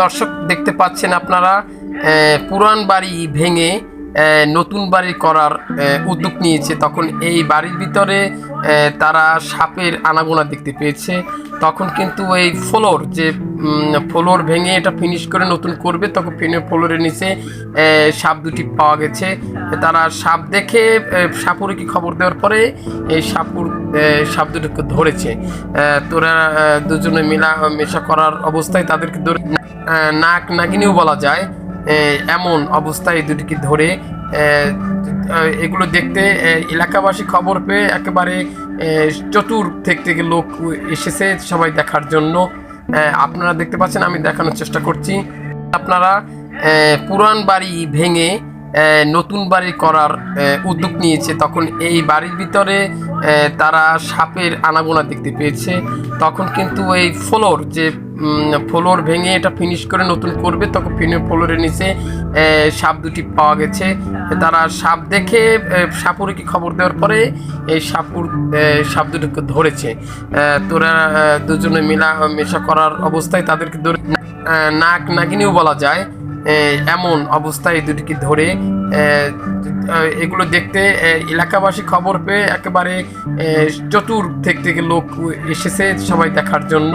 দর্শক দেখতে পাচ্ছেন আপনারা পুরান বাড়ি ভেঙে নতুন বাড়ি করার উদ্যোগ নিয়েছে। তখন এই বাড়ির ভিতরে তারা সাপের আনাগোনা দেখতে পেয়েছে। তখন কিন্তু এই ফ্লোর যে ফ্লোর ভেঙে এটা ফিনিশ করে নতুন করবে, তখন ফ্লোরের নিচে সাপ দুটি পাওয়া গেছে। তারা সাপ দেখে সাপুরিকে খবর দেওয়ার পরে, এই সাপুর সাপ দুটোকে ধরেছে। তোরা দুজনে মিলা, মেশা করার অবস্থায় তাদেরকে ধরে নাক নাগিনীও বলা যায় এমন অবস্থায় দুটিকে ধরে এগুলো দেখতে এলাকাবাসী খবর পেয়ে একেবারে চতুর থেকে থেকে লোক এসেছে সবাই দেখার জন্য। আপনারা দেখতে পাচ্ছেন, আমি দেখানোর চেষ্টা করছি। আপনারা পুরান বাড়ি ভেঙে নতুন বাড়ি করার উদ্যোগ নিয়েছে। তখন এই বাড়ির ভিতরে তারা সাপের আনাগোনা দেখতে পেয়েছে। তখন কিন্তু এই ফ্লোর যে ফ্লোর ভেঙে এটা ফিনিশ করে নতুন করবে, তখন ফ্লোরের নিচে সাপ দুটি পাওয়া গেছে। তারা সাপ দেখে সাপুরিকে খবর দেওয়ার পরে এই সাপুর সাপ দুটোকে ধরেছে। তোরা দুজনে মিলা, মেশা করার অবস্থায় তাদেরকে ধরে নাক নাগিনীও বলা যায় এমন অবস্থায় এই দুটিকে ধরে এগুলো দেখতে এলাকাবাসী খবর পেয়ে একেবারে চতুর থেকে লোক এসেছে সবাই দেখার জন্য।